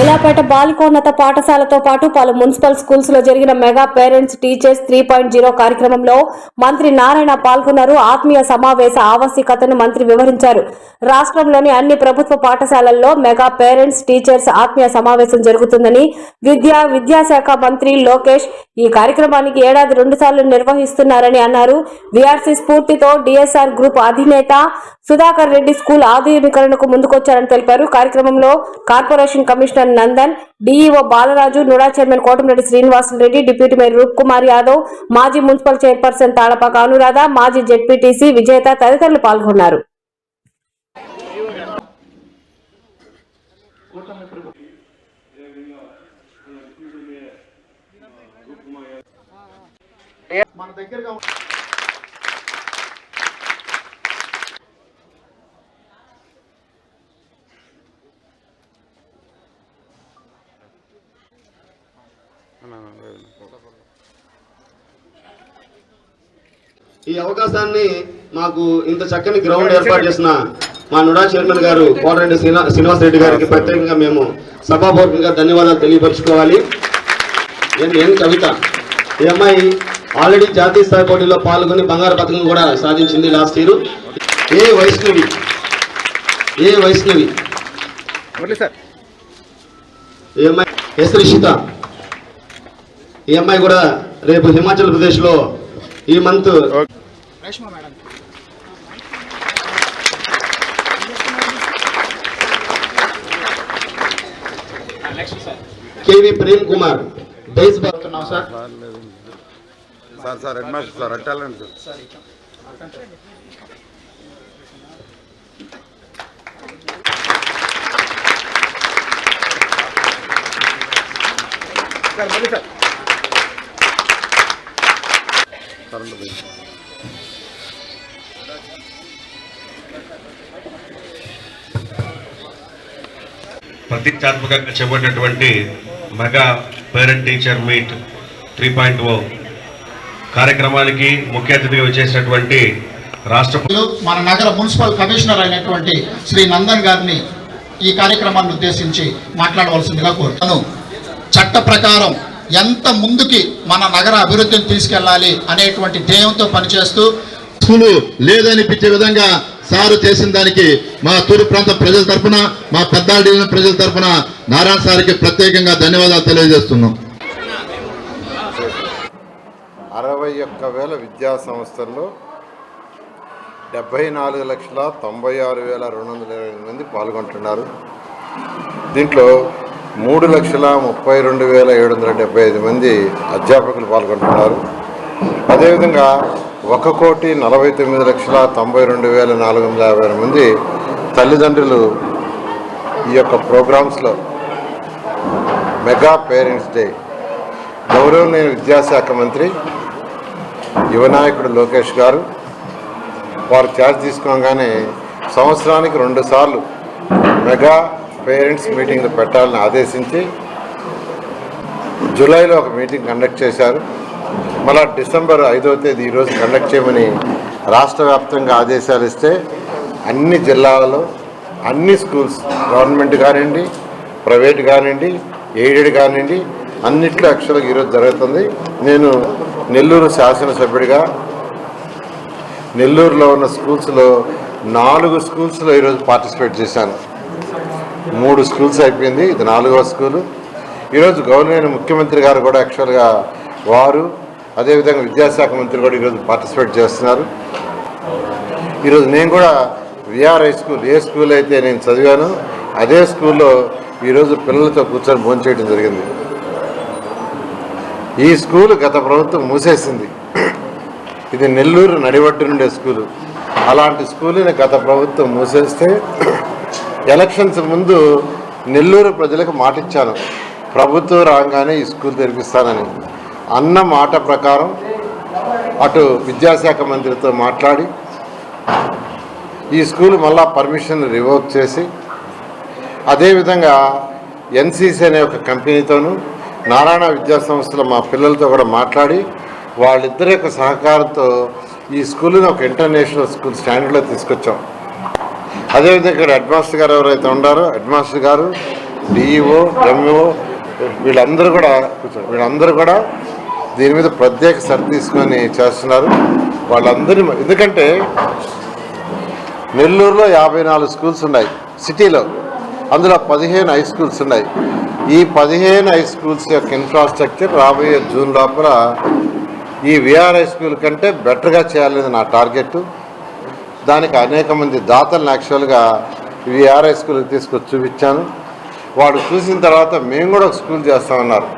ఎలాపేట బాలికోన్నత పాఠశాలతో పాటు పలు మున్సిపల్ స్కూల్స్లో జరిగిన mega parents teachers three point zero కార్యక్రమంలో మంత్రి నారాయణ పాల్గొన్నారు. ఆత్మీయ సమావేశ ఆవశ్యకతను మంత్రి వివరించారు. రాష్ట్రంలోని అన్ని ప్రభుత్వ పాఠశాలల్లో మెగా పేరెంట్స్ టీచర్స్ ఆత్మీయ సమావేశం జరుగుతుందని విద్యా విద్యాశాఖ మంత్రి లోకేష్ ఈ కార్యక్రమానికి ఏడాది రెండు సార్లు నిర్వహిస్తున్నారని అన్నారు. విఆర్సీ స్ఫూర్తితో డిఎస్ఆర్ గ్రూప్ అధినేత సుధాకర్ రెడ్డి స్కూల్ ఆధునీకరణకు ముందుకొచ్చారని తెలిపారు. కార్యక్రమంలో corporation commissioner Nandan DEO Balaraju NUDA chairman Kotamreddy Srinivasa Reddy deputy mayor Roop Kumar Yadav మాజీ మున్సిపల్ చైర్పర్సన్ తాళపాక అనురాధ మాజీ జెడ్పీటీసీ విజేత తదితరులు పాల్గొన్నారు. మన దగ్గరగా ఈ అవకాశాన్ని మాకు ఇంత చక్కని గ్రౌండ్ ఏర్పాటు చేసిన మా నుడా చైర్మన్ గారు కోటరెడ్డి శ్రీనివా శ్రీనివాస్ రెడ్డి గారికి ప్రత్యేకంగా మేము సభాపూర్వకంగా ధన్యవాదాలు తెలియపరుచుకోవాలి. ఎన్ కవిత? ఈ అమ్మాయి ఆల్రెడీ జాతీయ స్థాయి పోటీలో పాల్గొని బంగారు పథకం కూడా సాధించింది లాస్ట్ ఇయర్ ఏ వైష్ణవి? ఏ వైష్ణవి? ఈ అమ్మాయి ఎస్ రిషిత. ఈ అమ్మాయి కూడా రేపు హిమాచల్ ప్రదేశ్లో ఈ month KV Prem Kumar baseball అవుతున్నాం sir. Sir sir head master sir అట్టాలండి sir. Sir మళ్ళీ సార్. కరెంట్ పోయింది. ప్రతిష్టాత్మకంగా చేపట్టినటువంటి mega parent teacher meet three point O కార్యక్రమానికి ముఖ్య అతిథిగా వచ్చేసినటువంటి రాష్ట్ర మన నగర మున్సిపల్ కమిషనర్ అయినటువంటి శ్రీ నందన్ గారిని ఈ కార్యక్రమాన్ని ఉద్దేశించి మాట్లాడవలసిందిగా కోరుతాను చట్ట ప్రకారం ఎంత ముందుకి మన నగర అభివృద్ధిని తీసుకెళ్ళాలి అనేటువంటి ధ్యేయంతో పనిచేస్తూ స్కూలు లేదనిపించే విధంగా సారు చేసిన దానికి మా తూర్పు ప్రాంత ప్రజల తరపున మా డివిజన్ ప్రజల తరపున నారాయణ సార్కి ప్రత్యేకంగా ధన్యవాదాలు తెలియజేస్తున్నాం. అరవై ఒక్క వేల విద్యా సంస్థల్లో డెబ్బై నాలుగు లక్షల తొంభై ఆరు వేల రెండు వందల ఇరవై మంది పాల్గొంటున్నారు. దీంట్లో మూడు లక్షల ముప్పై రెండు వేల ఏడు వందల డెబ్బై ఐదు మంది అధ్యాపకులు పాల్గొంటున్నారు. అదేవిధంగా ఒక కోటి నలభై తొమ్మిది లక్షల తొంభై రెండు వేల నాలుగు వందల యాభై ఆరు మంది తల్లిదండ్రులు ఈ యొక్క ప్రోగ్రామ్స్లో. Mega parents day. గౌరవనీయ విద్యాశాఖ మంత్రి యువనాయకుడు లోకేష్ గారు వారు ఛార్జ్ తీసుకోగానే సంవత్సరానికి రెండుసార్లు మెగా పేరెంట్స్ మీటింగ్లు పెట్టాలని ఆదేశించి జూలైలో ఒక మీటింగ్ కండక్ట్ చేశారు. మళ్ళా డిసెంబర్ ఐదవ తేదీ ఈరోజు కండక్ట్ చేయమని రాష్ట్ర వ్యాప్తంగా ఆదేశాలు ఇస్తే అన్ని జిల్లాలలో అన్ని స్కూల్స్ గవర్నమెంట్ కానివ్వండి ప్రైవేట్ కానివ్వండి ఎయిడెడ్ కానివ్వండి అన్నిట్లో యాక్చువల్గా ఈరోజు జరుగుతుంది. నేను నెల్లూరు శాసనసభ్యుడిగా నెల్లూరులో ఉన్న స్కూల్స్లో నాలుగు స్కూల్స్లో ఈరోజు పార్టిసిపేట్ చేశాను. మూడు స్కూల్స్ అయిపోయింది ఇది నాలుగవ స్కూలు. ఈరోజు గవర్నమెంట్ ముఖ్యమంత్రి గారు కూడా యాక్చువల్గా వారు అదేవిధంగా విద్యాశాఖ మంత్రి కూడా ఈరోజు పార్టిసిపేట్ చేస్తున్నారు. ఈరోజు నేను కూడా విఆర్ హై స్కూల్ ఏ స్కూల్ అయితే నేను చదివాను అదే స్కూల్లో ఈరోజు పిల్లలతో కూర్చొని భోంచేయడం జరిగింది. ఈ స్కూల్ గత ప్రభుత్వం మూసేసింది. ఇది నెల్లూరు నడివడ్డు నుండే స్కూలు. అలాంటి స్కూల్ని గత ప్రభుత్వం మూసేస్తే ఎలక్షన్స్ ముందు నెల్లూరు ప్రజలకు మాటిచ్చాను. ప్రభుత్వం రాగానే ఈ స్కూల్ తెరిపిస్తానని. అన్న మాట ప్రకారం అటు విద్యాశాఖ మంత్రితో మాట్లాడి ఈ స్కూల్ మళ్ళా పర్మిషన్ రివోక్ చేసి అదేవిధంగా ఎన్సీసీ అనే ఒక కంపెనీతోనూ నారాయణ విద్యా సంస్థలో మా పిల్లలతో కూడా మాట్లాడి వాళ్ళిద్దరి యొక్క సహకారంతో ఈ స్కూల్ని ఒక ఇంటర్నేషనల్ స్కూల్ స్టాండర్డ్లో తీసుకొచ్చాం. అదేవిధంగా ఇక్కడ హెడ్మాస్టర్ గారు ఎవరైతే ఉన్నారో హెడ్మాస్టర్ గారు డిఈఓ ఎంఈఓ వీళ్ళందరూ కూడా వీళ్ళందరూ కూడా దీని మీద ప్రత్యేక శ్రద్ధ తీసుకొని చేస్తున్నారు. వాళ్ళందరి ఎందుకంటే నెల్లూరులో యాభై నాలుగు స్కూల్స్ ఉన్నాయి సిటీలో అందులో పదిహేను హై స్కూల్స్ ఉన్నాయి. ఈ పదిహేను హై స్కూల్స్ యొక్క ఇన్ఫ్రాస్ట్రక్చర్ రాబోయే జూన్ లోపల ఈ విఆర్ హై స్కూల్ కంటే బెటర్గా చేయాలనేది నా టార్గెట్ దానికి అనేక మంది దాతలను యాక్చువల్గా విఆర్ఐ స్కూల్కి తీసుకొచ్చి చూపించాను. వాడు చూసిన తర్వాత మేము కూడా ఒక స్కూల్ చేస్తామన్నారు.